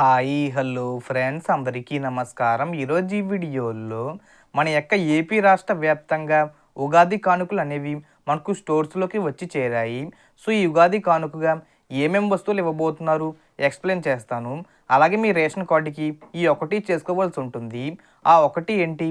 Hi hello friends అందరికీ నమస్కారం. ఈరోజు ఈ వీడియోలో మన యొక్క ఏపీ రాష్ట్ర వ్యాప్తంగా ఉగాది కానుకలు అనేవి మనకు స్టోర్స్లోకి వచ్చి చేరాయి. సో ఈ ఉగాది కానుకగా ఏమేం వస్తువులు ఇవ్వబోతున్నారు ఎక్స్ప్లెయిన్ చేస్తాను. అలాగే మీ రేషన్ కార్డుకి ఈ ఒకటి చేసుకోవాల్సి ఉంటుంది. ఆ ఒకటి ఏంటి?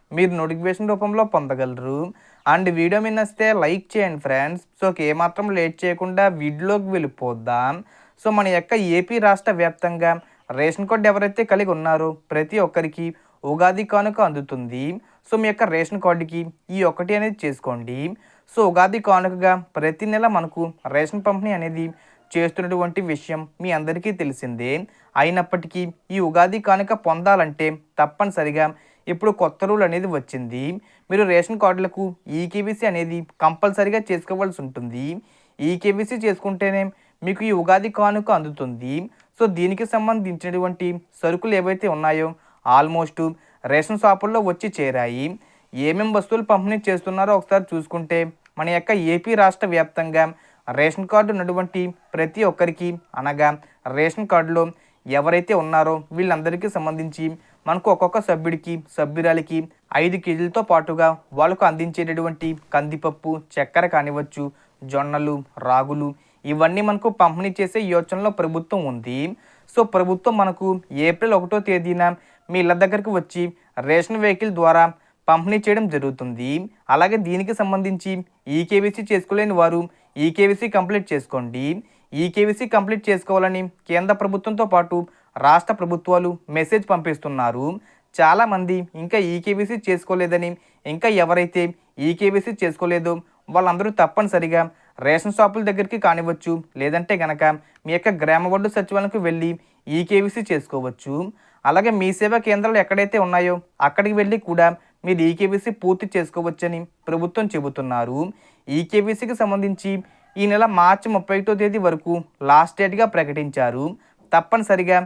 మీరు నోటిఫికేషన్ రూపంలో పొందగలరు. అండ్ వీడియో మీద వస్తే లైక్ చేయండి ఫ్రెండ్స్. సో ఏమాత్రం లేట్ చేయకుండా వీడియోలోకి వెళ్ళిపోద్దాం సో మన యొక్క ఏపీ రాష్ట్ర వ్యాప్తంగా రేషన్ కార్డు ఎవరైతే కలిగి ఉన్నారో ప్రతి ఒక్కరికి ఉగాది కానుక అందుతుంది. సో మీ యొక్క రేషన్ కార్డుకి ఈ ఒకటి అనేది చేసుకోండి. సో ఉగాది కానుకగా ప్రతి నెల మనకు రేషన్ పంపిణీ అనేది చేస్తున్నటువంటి విషయం మీ అందరికీ తెలిసిందే. అయినప్పటికీ ఈ ఉగాది కానుక పొందాలంటే తప్పనిసరిగా ఇప్పుడు కొత్త రూల్ అనేది వచ్చింది. మీరు రేషన్ కార్డులకు ఈకేబీసీ అనేది కంపల్సరీగా చేసుకోవాల్సి ఉంటుంది. ఈకేబీసీ చేసుకుంటేనే మీకు ఈ ఉగాది కానుక అందుతుంది. సో దీనికి సంబంధించినటువంటి సరుకులు ఏవైతే ఉన్నాయో ఆల్మోస్ట్ రేషన్ షాపుల్లో వచ్చి చేరాయి. ఏమేం వస్తువులు పంపిణీ చేస్తున్నారో ఒకసారి చూసుకుంటే మన యొక్క ఏపీ రాష్ట్ర వ్యాప్తంగా రేషన్ కార్డు ఉన్నటువంటి ప్రతి ఒక్కరికి అనగా రేషన్ కార్డులో ఎవరైతే ఉన్నారో వీళ్ళందరికీ సంబంధించి మనకు ఒక్కొక్క సభ్యుడికి సభ్యురాలికి ఐదు కేజీలతో పాటుగా వాళ్ళకు అందించేటటువంటి కందిపప్పు చక్కెర కానివచ్చు జొన్నలు రాగులు ఇవన్నీ మనకు పంపిణీ చేసే యోచనలో ప్రభుత్వం ఉంది. సో ప్రభుత్వం మనకు ఏప్రిల్ ఒకటో తేదీన మీ ఇళ్ళ దగ్గరకు వచ్చి రేషన్ వెహికల్ ద్వారా పంపిణీ చేయడం జరుగుతుంది. అలాగే దీనికి సంబంధించి ఈకేవీసీ చేసుకోలేని వారు ఈకేవీసీ కంప్లీట్ చేసుకోండి. ఈకేవీసీ కంప్లీట్ చేసుకోవాలని కేంద్ర ప్రభుత్వంతో పాటు రాష్ట్ర ప్రభుత్వాలు మెసేజ్ పంపిస్తున్నారు. చాలామంది ఇంకా ఈకేవీసీ చేసుకోలేదని ఇంకా ఎవరైతే ఈకేవీసీ చేసుకోలేదో వాళ్ళందరూ తప్పనిసరిగా రేషన్ షాపుల దగ్గరికి కానివచ్చు లేదంటే గనక మీ యొక్క గ్రామ వడ్డు సచివాలయంకు వెళ్ళి ఈకేవీసీ చేసుకోవచ్చు. అలాగే మీ సేవా కేంద్రాలు ఎక్కడైతే ఉన్నాయో అక్కడికి వెళ్ళి కూడా మీరు ఈకేవీసీ పూర్తి చేసుకోవచ్చని ప్రభుత్వం చెబుతున్నారు. ఈకేవీసీకి సంబంధించి ఈ నెల మార్చి ముప్పై తేదీ వరకు లాస్ట్ డేట్గా ప్రకటించారు. తప్పనిసరిగా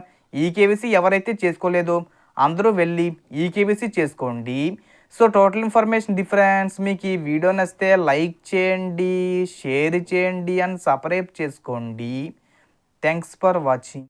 ఈకేవీసీ ఎవరైతే చేసుకోలేదో అందరూ వెళ్ళి ఈకేవీసీ చేసుకోండి. సో టోటల్ ఇన్ఫర్మేషన్ డిఫరెన్స్ మీకు ఈ వీడియో నచ్చితే లైక్ చేయండి షేర్ చేయండి అండ్ సబ్స్క్రైబ్ చేసుకోండి. Thanks for watching